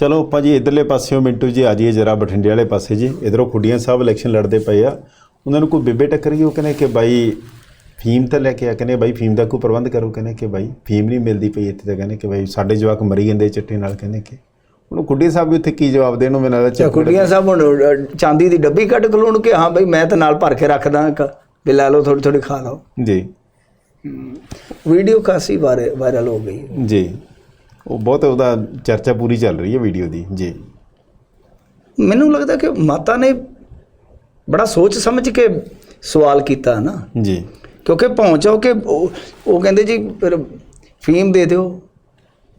ਚਲੋ ਆਪਾਂ ਜੀ ਇਧਰਲੇ ਪਾਸਿਓਂ ਮਿੰਟੂ ਜੀ ਆ ਜਾਈਏ ਜਰਾ ਬਠਿੰਡੇ ਵਾਲੇ ਪਾਸੇ ਜੀ। ਇਧਰੋਂ ਖੁੱਡੀਆਂ ਸਾਹਿਬ ਇਲੈਕਸ਼ਨ ਲੜਦੇ ਪਏ ਆ। ਉਹਨਾਂ ਨੂੰ ਕੋਈ ਬੇਬੇ ਟੱਕਰ ਗਈ ਉਹ ਕਹਿੰਦੇ ਕਿ ਬਾਈ ਫੀਮ ਤਾਂ ਲੈ ਕੇ ਆ ਕਹਿੰਦੇ ਬਾਈ ਫੀਮ ਦਾ ਕੋਈ ਪ੍ਰਬੰਧ ਕਰੋ ਕਹਿੰਦੇ ਕਿ ਬਾਈ ਫੀਮ ਨਹੀਂ ਮਿਲਦੀ ਪਈ ਇੱਥੇ ਤਾਂ ਕਹਿੰਦੇ ਕਿ ਬਾਈ ਸਾਡੇ ਜਵਾਕ ਮਰੀ ਜਾਂਦੇ ਚਿੱਟੇ ਨਾਲ ਕਹਿੰਦੇ ਕਿ। ਉਹਨੂੰ ਖੁੱਡੀ ਸਾਹਿਬ ਵੀ ਉੱਥੇ ਕੀ ਜਵਾਬ ਦੇਣ ਨੂੰ ਮੈਨੂੰ ਲੱਗਦਾ ਕੁੜੀਆਂ ਸਾਹਿਬ ਹੁਣ ਚਾਂਦੀ ਦੀ ਡੱਬੀ ਕੱਢ ਖਲੋਣ ਕਿ ਹਾਂ ਬਈ ਮੈਂ ਤਾਂ ਨਾਲ ਭਰ ਕੇ ਰੱਖਦਾ ਇੱਕ ਵੀ ਲੈ ਲਓ ਥੋੜੀ ਥੋੜੀ ਖਾ ਲਓ। ਜੀ। ਵੀਡੀਓ ਕਾਸੀ ਵਾਇਰ- ਵਾਇਰਲ ਹੋ ਗਈ। ਜੀ। ਉਹ ਬਹੁਤ ਉਹਦਾ ਚਰਚਾ ਪੂਰੀ ਚੱਲ ਰਹੀ ਹੈ ਵੀਡੀਓ ਦੀ ਜੀ। ਮੈਨੂੰ ਲੱਗਦਾ ਕਿ ਮਾਤਾ ਨੇ ਬੜਾ ਸੋਚ ਸਮਝ ਕੇ ਸਵਾਲ ਕੀਤਾ ਨਾ। ਜੀ। ਕਿਉਂਕਿ ਪਹੁੰਚੋ ਕਿ ਉਹ ਕਹਿੰਦੇ ਜੀ ਫਿਰ ਫੀਮ ਦੇ ਦਿਓ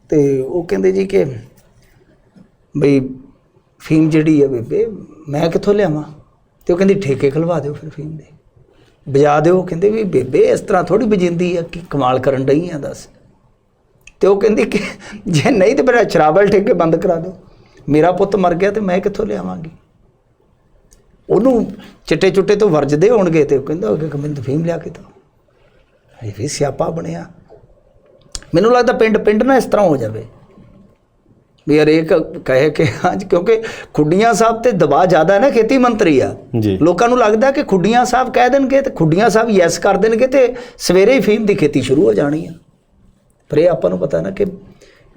ਤੇ ਉਹ ਕਹਿੰਦੇ ਜੀ ਕਿ ਬਈ ਫੀਮ ਜਿਹੜੀ ਹੈ ਬੇਬੇ ਮੈਂ ਕਿੱਥੋਂ ਲਿਆਵਾਂ? ਤੇ ਉਹ ਕਹਿੰਦੀ ਠੇਕੇ ਖਲਵਾ ਦਿਓ ਫਿਰ ਫੀਮ ਦੇ। ਬਜਾ ਦਿਓ ਕਹਿੰਦੇ ਵੀ ਬੇਬੇ ਇਸ ਤਰ੍ਹਾਂ ਥੋੜੀ ਬਜਿੰਦੀ ਆ ਕਿ ਕਮਾਲ ਕਰਨ ਡਈ ਆ ਦੱਸ। ਤੇ ਉਹ ਕਹਿੰਦੀ ਕਿ ਜੇ ਨਹੀਂ ਤੇ ਮੇਰਾ ਸ਼ਰਾਬਲ ਠੇਕੇ ਬੰਦ ਕਰਾ ਦਿਓ। ਮੇਰਾ ਪੁੱਤ ਮਰ ਗਿਆ ਤੇ ਮੈਂ ਕਿੱਥੋਂ ਲਿਆਵਾਂਗੀ? ਉਹਨੂੰ ਚਿੱਟੇ ਚੁੱਟੇ ਤੋਂ ਵਰਜਦੇ ਹੋਣਗੇ ਤੇ ਉਹ ਕਹਿੰਦਾ ਕਿ ਮੈਨੂੰ ਤਾਂ ਫੀਮ ਲਿਆ ਕੇ ਦਿਓ। ਇਹ ਵੀ ਸਿਆਪਾ ਬਣਿਆ। ਮੈਨੂੰ ਲੱਗਦਾ ਪਿੰਡ ਪਿੰਡ ਨਾ ਇਸ ਤਰ੍ਹਾਂ ਹੋ ਜਾਵੇ। ਵੀ ਹਰੇਕ ਕਹੇ ਕਿ ਹਾਂਜੀ ਕਿਉਂਕਿ ਖੁੱਡੀਆਂ ਸਾਹਿਬ ਤੇ ਦਬਾਅ ਜ਼ਿਆਦਾ ਹੈ ਨਾ ਖੇਤੀ ਮੰਤਰੀ ਆ। ਲੋਕਾਂ ਨੂੰ ਲੱਗਦਾ ਕਿ ਖੁੱਡੀਆਂ ਸਾਹਿਬ ਕਹਿ ਦੇਣਗੇ ਤੇ ਖੁੱਡੀਆਂ ਸਾਹਿਬ ਯੈਸ ਕਰ ਦੇਣਗੇ ਤੇ ਸਵੇਰੇ ਹੀ ਫੀਮ ਦੀ ਖੇਤੀ ਸ਼ੁਰੂ ਹੋ ਜਾਣੀ ਆ। ਪਰ ਇਹ ਆਪਾਂ ਨੂੰ ਪਤਾ ਨਾ ਕਿ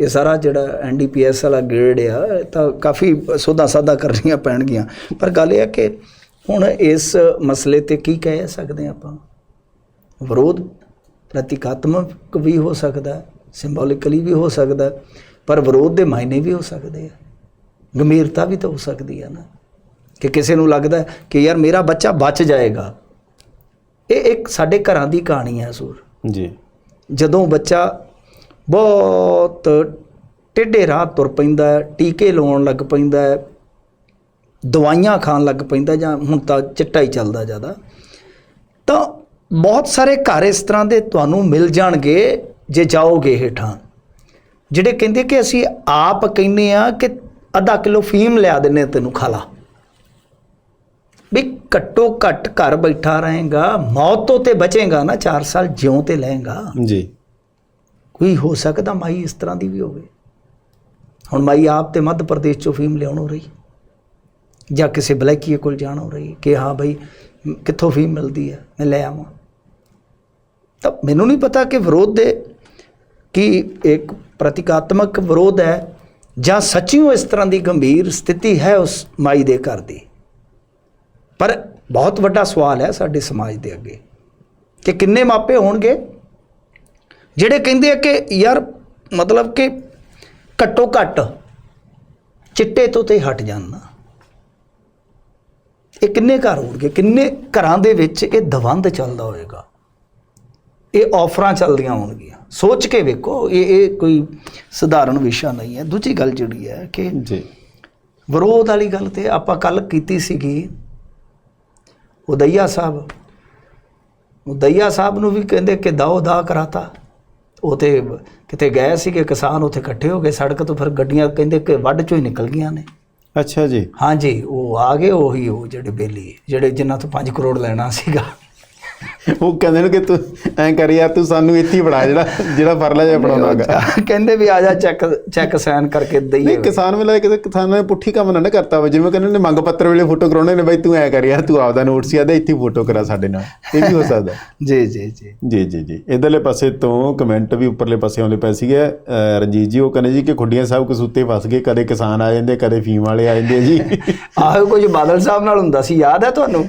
ਇਹ ਸਾਰਾ ਜਿਹੜਾ ਐਨਡੀਪੀਐਸ ਵਾਲਾ ਗ੍ਰੇਡ ਆ ਤਾਂ ਕਾਫੀ ਸੋਧਾ ਸਾਦਾ ਕਰਨੀਆਂ ਪੈਣਗੀਆਂ। ਪਰ ਗੱਲ ਇਹ ਹੈ ਕਿ ਹੁਣ ਇਸ ਮਸਲੇ ਤੇ ਕੀ ਕਹਿ ਸਕਦੇ ਆਪਾਂ? ਵਿਰੋਧ ਪ੍ਰਤੀਕਾਤਮਕ ਵੀ ਹੋ ਸਕਦਾ ਸਿੰਬੋਲਿਕਲੀ ਵੀ ਹੋ ਸਕਦਾ ਪਰ ਵਿਰੋਧ ਦੇ ਮਾਇਨੇ ਵੀ ਹੋ ਸਕਦੇ ਆ। ਗੰਭੀਰਤਾ ਵੀ ਤਾਂ ਹੋ ਸਕਦੀ ਆ ਨਾ। ਕਿ ਕਿਸੇ ਨੂੰ ਲੱਗਦਾ ਕਿ ਯਾਰ ਮੇਰਾ ਬੱਚਾ ਬਚ ਜਾਏਗਾ। ਇਹ ਇੱਕ ਸਾਡੇ ਘਰਾਂ ਦੀ ਕਹਾਣੀ ਹੈ ਸੂਰ ਜੀ। ਜਦੋਂ ਬੱਚਾ ਬਹੁਤ ਟੇਢੇ ਰਾਹ ਤੁਰ ਪੈਂਦਾ ਟੀਕੇ ਲਾਉਣ ਲੱਗ ਪੈਂਦਾ ਦਵਾਈਆਂ ਖਾਣ ਲੱਗ ਪੈਂਦਾ ਜਾਂ ਹੁਣ ਤਾਂ ਚਿੱਟਾ ਹੀ ਚੱਲਦਾ ਜ਼ਿਆਦਾ। ਤਾਂ ਬਹੁਤ ਸਾਰੇ ਘਰ ਇਸ ਤਰ੍ਹਾਂ ਦੇ ਤੁਹਾਨੂੰ ਮਿਲ ਜਾਣਗੇ ਜੇ ਜਾਓਗੇ ਹੇਠਾਂ, ਜਿਹੜੇ ਕਹਿੰਦੇ ਕਿ ਅਸੀਂ ਆਪ ਕਹਿੰਨੇ ਆ ਕਿ ਅੱਧਾ ਕਿਲੋ ਫੀਮ ਲਿਆ ਦਿੰਨੇ ਆ ਤੈਨੂੰ ਖਾ ਲਾ। ਵੀ ਘੱਟੋ ਘੱਟ ਘਰ ਬੈਠਾ ਰਹੇਗਾ, ਮੌਤ ਤੋਂ ਤੇ ਬਚੇਗਾ ਨਾ 4 ਸਾਲ ਜਿਉਂ ਤੇ ਲਏਗਾ। ਜੀ। ਵੀ ਹੋ ਸਕਦਾ ਮਾਈ ਇਸ ਤਰ੍ਹਾਂ ਦੀ ਵੀ ਹੋਵੇ। ਹੁਣ ਮਾਈ ਆਪ ਤੇ ਮੱਧ ਪ੍ਰਦੇਸ਼ ਚੋਂ ਫੀਮ ਲਿਆਉਣ ਹੋ ਰਹੀ। ਜਾਂ ਕਿਸੇ ਬਲੈਕੀਏ ਕੋਲ ਜਾਣ ਹੋ ਰਹੀ। ਕਿ ਹਾਂ ਬਈ ਕਿੱਥੋਂ ਫੀਮ ਮਿਲਦੀ ਹੈ? ਮੈਂ ਲੈ ਆਵਾਂ। ਤਾਂ ਮੈਨੂੰ ਨਹੀਂ ਪਤਾ ਕਿ ਵਿਰੋਧ ਦੇ, ਕੀ ਇੱਕ ਪ੍ਰਤੀਕਾਤਮਕ ਵਿਰੋਧ ਹੈ ਜਾਂ ਸੱਚੀਓ ਇਸ ਤਰ੍ਹਾਂ ਦੀ ਗੰਭੀਰ ਸਥਿਤੀ ਹੈ ਉਸ ਮਾਈ ਦੇ ਘਰ ਦੀ। ਪਰ ਬਹੁਤ ਵੱਡਾ ਸਵਾਲ ਹੈ ਸਾਡੇ ਸਮਾਜ ਦੇ ਅੱਗੇ। ਕਿ ਕਿੰਨੇ ਮਾਪੇ ਹੋਣਗੇ? ਜਿਹੜੇ ਕਹਿੰਦੇ ਆ ਕਿ ਯਾਰ ਮਤਲਬ ਕਿ ਘੱਟੋ ਘੱਟ ਚਿੱਟੇ ਤੋਂ ਤੇ ਹਟ ਜਾਣਾ ਇਹ ਕਿੰਨੇ ਘਰ ਹੋਣਗੇ? ਕਿੰਨੇ ਘਰਾਂ ਦੇ ਵਿੱਚ ਇਹ ਦਵੰਦ ਚੱਲਦਾ ਹੋਵੇਗਾ ਇਹ ਆਫਰਾਂ ਚੱਲਦੀਆਂ ਹੋਣਗੀਆਂ। ਸੋਚ ਕੇ ਵੇਖੋ ਇਹ ਇਹ ਕੋਈ ਸਧਾਰਨ ਵਿਸ਼ਾ ਨਹੀਂ ਹੈ। ਦੂਜੀ ਗੱਲ ਜਿਹੜੀ ਹੈ ਕਿ ਜੀ। ਵਿਰੋਧ ਵਾਲੀ ਗੱਲ ਤੇ ਆਪਾਂ ਕੱਲ ਕੀਤੀ ਸੀਗੀ ਉਦਈਆ ਸਾਹਿਬ। ਉਦਈਆ ਸਾਹਿਬ ਨੂੰ ਵੀ ਕਹਿੰਦੇ ਕਿ ਦਾਓ ਦਾ ਕਰਾਤਾ। ਉਹ ਤੇ ਕਿਤੇ ਗਏ ਸੀਗੇ ਕਿਸਾਨ ਉੱਥੇ ਇਕੱਠੇ ਹੋ ਗਏ ਸੜਕ ਤੋਂ ਫਿਰ ਗੱਡੀਆਂ ਕਹਿੰਦੇ ਕਿ ਵੱਢ ਚੋਂ ਹੀ ਨਿਕਲ ਗਈਆਂ ਨੇ। ਅੱਛਾ ਜੀ। ਹਾਂਜੀ ਉਹ ਆ ਗਏ ਉਹੀ ਉਹ ਜਿਹੜੇ ਬੇਲੀ ਜਿਹੜੇ ਜਿਨ੍ਹਾਂ ਤੋਂ 5 ਕਰੋੜ ਲੈਣਾ ਸੀਗਾ। ਉਹ ਕਹਿੰਦੇ ਨੇ ਕਿ ਤੂੰ ਐਂ ਕਰ ਯਾਰ ਤੂੰ ਸਾਨੂੰ ਇੱਥੇ ਹੀ ਬਣਾ ਜਿਹੜਾ ਜਿਹੜਾ ਫਰਲਾ ਜਿਹਾ ਬਣਾਉਣਾਗਾ ਕਹਿੰਦੇ ਵੀ ਆ ਜਾ ਚੈੱਕ ਚੈੱਕ ਸਾਈਨ ਕਰਕੇ ਦਈਏ। ਨਹੀਂ ਕਿਸਾਨ ਵੇਲੇ ਕਿਸੇ ਕਿਸਾਨਾਂ ਨੇ ਪੁੱਠੀ ਕੰਮ ਨਾ ਕਰਤਾ ਵਾ ਜਿਵੇਂ ਕਹਿੰਦੇ ਨੇ ਮੰਗ ਪੱਤਰ ਵੇਲੇ ਫੋਟੋ ਕਰਾਉਣੇ ਨੇ ਬਈ ਤੂੰ ਐ ਕਰ ਯਾਰ ਤੂੰ ਆਪਦਾ ਨੋਟ ਸੀ ਆਦਾ ਇੱਥੇ ਫੋਟੋ ਕਰਾ ਸਾਡੇ ਨਾਲ। ਇਹ ਵੀ ਹੋ ਸਕਦਾ। ਜੀ ਜੀ ਜੀ। ਜੀ ਜੀ ਜੀ। ਇਧਰਲੇ ਪਾਸੇ ਤੋਂ ਕਮੈਂਟ ਵੀ ਉੱਪਰਲੇ ਪਾਸੇ ਆਉਂਦੇ ਪਏ ਸੀਗੇ। ਰਣਜੀਤ ਜੀ ਉਹ ਕਹਿੰਦੇ ਜੀ ਕਿ ਖੁੱਡੀਆਂ ਸਾਹਿਬ ਕਸੂਤੇ ਫਸ ਗਏ ਕਦੇ ਕਿਸਾਨ ਆ ਜਾਂਦੇ ਕਦੇ ਫੀਮ ਵਾਲੇ ਆ ਜਾਂਦੇ ਜੀ। ਆਹੋ ਕੁਝ ਬਾਦਲ ਸਾਹਿਬ ਨਾਲ ਹੁੰਦਾ ਸੀ ਯਾਦ ਹੈ ਤੁਹਾਨੂੰ।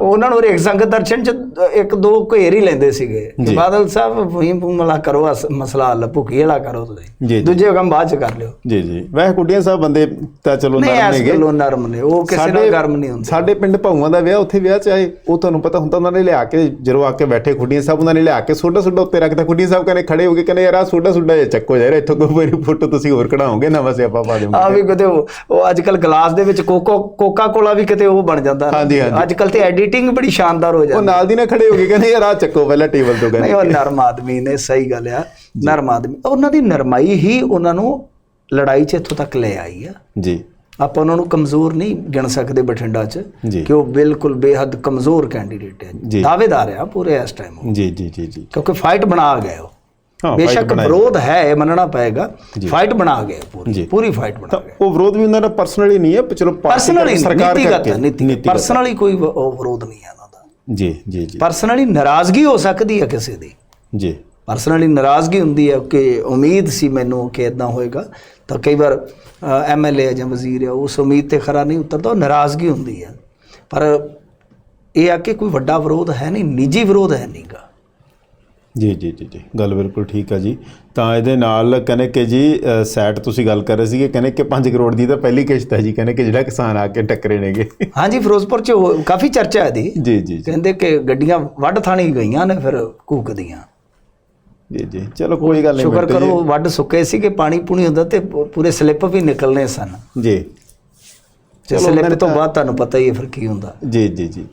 ਉਹਨਾਂ ਨੂੰ ਹਰੇਕ ਸੰਗਤ ਦਰਸ਼ਨ ਚ ਇੱਕ ਦੋ ਘੇਰ ਹੀ ਲੈਂਦੇ ਸੀਗੇ। ਬਾਦਲ ਸਾਹਿਬ ਫਹੀਮ ਫੂਮਲਾ ਕਰੋ ਮਸਲਾ ਹੱਲ ਭੁੱਕੀ ਵਾਲਾ ਕਰੋ ਤੁਸੀਂ। ਦੂਜੇ ਕੰਮ ਬਾਅਦ ਚ ਕਰ ਲਿਓ। ਜੀ ਜੀ। ਵੈਸੇ ਖੁੱਡੀਆਂ ਸਾਹਿਬ ਬੰਦੇ ਤਾਂ ਚਲੋ ਨਰਮ ਨੇਗੇ। ਗੱਲੋਂ ਨਰਮ ਨੇ। ਉਹ ਕਿਸੇ ਨਾਲ ਗਰਮ ਨਹੀਂ ਹੁੰਦੇ। ਸਾਡੇ ਪਿੰਡ ਭਾਊਆਂ ਦਾ ਵਿਆਹ ਉੱਥੇ ਵਿਆਹ ਚ ਆਏ ਉਹ ਤੁਹਾਨੂੰ ਪਤਾ ਹੁੰਦਾ ਉਹਨਾਂ ਨੇ ਲਿਆ ਕੇ ਜਦੋਂ ਆ ਕੇ ਬੈਠੇ ਖੁੱਡੀਆਂ ਸਾਹਿਬ ਉਹਨਾਂ ਨੇ ਲਿਆ ਕੇ ਸੋਡਾ ਸੋਡਾ ਉੱਤੇ ਰੱਖਦਾ। ਖੁੱਡੀਆਂ ਸਾਹਿਬ ਕਹਿੰਦੇ ਖੜੇ ਹੋ ਕੇ ਕਹਿੰਦੇ ਯਾਰ ਆ ਸੋਡਾ ਸੋਡਾ ਜਿਹਾ ਚੱਕੋ ਯਾਰ ਇੱਥੋਂ ਕੋਈ ਮੇਰੀ ਫੋਟੋ ਤੁਸੀਂ ਹੋਰ ਕਢਾਓਗੇ ਨਾ ਵਸੇ ਆਪਾਂ ਪਾ ਆ ਦਿਓਗੇ ਵੀ ਕਿਤੇ ਉਹ ਉਹ ਅੱਜ ਕੱਲ ਗਲਾਸ ਦੇ ਵਿੱਚ ਕੋਕੋ ਕੋਕਾ ਕੋਲਾ ਵੀ ਕਿਤੇ ਉਹ ਬਣ ਜਾਂਦਾ। ਹਾਂਜੀ, ਹਾਂਜੀ। ਅੱਜ ਕੱਲ ਤੇ ਐਡੀਟਿੰਗ ਬੜੀ ਸ਼ਾਨਦਾਰ ਹੋ ਉਹ ਜਾਂਦੀ। ਨਾਲ ਦੀ ਨਾਲ ਖੜੇ ਹੋ ਕੇ ਕਹਿੰਦੇ ਯਾਰ ਆ ਚੱਕੋ ਪਹਿਲਾਂ ਟੇਬਲ ਤੋਂ ਨਹੀਂ ਕਹਿੰਦੇ ਉਹ ਨਰਮ ਆਦਮੀ ਨੇ ਸਹੀ ਗੱਲ ਆ। ਨਰਮ ਆਦਮੀ। ਉਹਨਾਂ ਦੀ ਨਰਮਾਈ ਹੀ ਉਹਨਾਂ ਨੂੰ ਲੜਾਈ 'ਚ ਇੱਥੋਂ ਤੱਕ ਲੈ ਆਈ ਆ। ਜੀ। ਆਪਾਂ ਉਹਨਾਂ ਨੂੰ ਕਮਜ਼ੋਰ ਨਹੀਂ ਗਿਣ ਸਕਦੇ ਬਠਿੰਡਾ 'ਚ। ਕਿ ਉਹ ਬਿਲਕੁਲ ਬੇਹੱਦ ਕਮਜ਼ੋਰ ਕੈਂਡੀਡੇਟ ਹੈ। ਦਾਅਵੇਦਾਰ ਆ ਪੂਰੇ ਇਸ ਟਾਈਮ ਜੀ ਜੀ ਜੀ ਜੀ। ਕਿਉਂਕਿ ਫਾਈਟ ਬਣਾ ਗਏ ਉਹ। ਬੇਸ਼ੱਕ। ਵਿਰੋਧ ਹੈ ਇਹ ਮੰਨਣਾ ਪਏਗਾ। ਫਾਈਟ ਬਣਾ ਗਏ ਪੂਰੀ। ਪੂਰੀ ਫਾਈਟ ਬਣਾ ਗਏ। ਉਹ ਵਿਰੋਧ ਵੀ ਉਹਨਾਂ ਦਾ ਪਰਸਨਲੀ ਨਹੀਂ ਹੈ ਚਲੋ ਪਾਰਟੀ ਸਰਕਾਰ ਕਰਕੇ ਪਰਸਨਲੀ ਕੋਈ ਵਿਰੋਧ ਨਹੀਂ ਹੈ ਜੀ ਜੀ ਜੀ. ਪਰਸਨਲੀ ਨਾਰਾਜ਼ਗੀ ਹੋ ਸਕਦੀ ਹੈ ਕਿਸੇ ਦੀ। ਜੀ। ਪਰਸਨਲੀ ਨਾਰਾਜ਼ਗੀ ਹੁੰਦੀ ਹੈ ਕਿ ਉਮੀਦ ਸੀ ਮੈਨੂੰ ਕਿ ਇਦਾਂ ਹੋਏਗਾ। ਤਾਂ ਕਈ ਵਾਰ ਐਮਐਲਏ ਜਾਂ ਵਜ਼ੀਰ ਹੈ ਉਸ ਉਮੀਦ ਤੇ ਖਰਾ ਨਹੀਂ ਉਤਰਦਾ ਉਹ ਨਾਰਾਜ਼ਗੀ ਹੁੰਦੀ ਹੈ। ਪਰ ਇਹ ਆ ਕਿ ਕੋਈ ਵੱਡਾ ਵਿਰੋਧ ਹੈ ਨਹੀਂ ਨਿੱਜੀ ਵਿਰੋਧ ਹੈ ਨਹੀਂਗਾ। ਜੀ ਜੀ ਜੀ ਜੀ। ਗੱਲ ਬਿਲਕੁਲ ਠੀਕ ਆ ਜੀ। ਤਾਂ ਇਹਦੇ ਨਾਲ ਕਹਿੰਦੇ ਕਿ ਜੀ ਸੈਟ ਤੁਸੀਂ ਗੱਲ ਕਰ ਰਹੇ ਸੀਗੇ ਕਹਿੰਦੇ ਕਿ 5 ਕਰੋੜ ਦੀ ਤਾਂ ਪਹਿਲੀ ਕਿਸ਼ਤ ਹੈ ਜੀ। ਕਹਿੰਦੇ ਕਿ ਜਿਹੜਾ ਕਿਸਾਨ ਆ ਕੇ ਟੱਕਰੇ ਨੇਗੇ। ਹਾਂਜੀ ਫਿਰੋਜ਼ਪੁਰ ਚ ਕਾਫੀ ਚਰਚਾ ਹੈ ਦੀ ਜੀ ਜੀ। ਕਹਿੰਦੇ ਕਿ ਗੱਡੀਆਂ ਵੱਢ ਥਾਣੀ ਗਈਆਂ ਨੇ ਫਿਰ ਕੂਕਦੀਆਂ ਜੀ ਜੀ। ਚਲੋ ਕੋਈ ਗੱਲ ਨਹੀਂ ਸ਼ੁਕਰ। ਕਰੋ ਵੱਢ ਸੁੱਕੇ ਸੀ ਕਿ ਪਾਣੀ ਪੂਣੀ ਹੁੰਦਾ ਤੇ ਪੂਰੇ ਸਲਿੱਪ ਵੀ ਨਿਕਲਨੇ ਸਨ। ਜੀ। ਚਲੋ ਸਲਿੱਪ ਤਾਂ- ਬਾਅਦ ਤੁਹਾਨੂੰ ਪਤਾ ਹੀ ਹੈ ਫਿਰ ਕੀ ਹੁੰਦਾ। ਜੀ ਜੀ ਜੀ।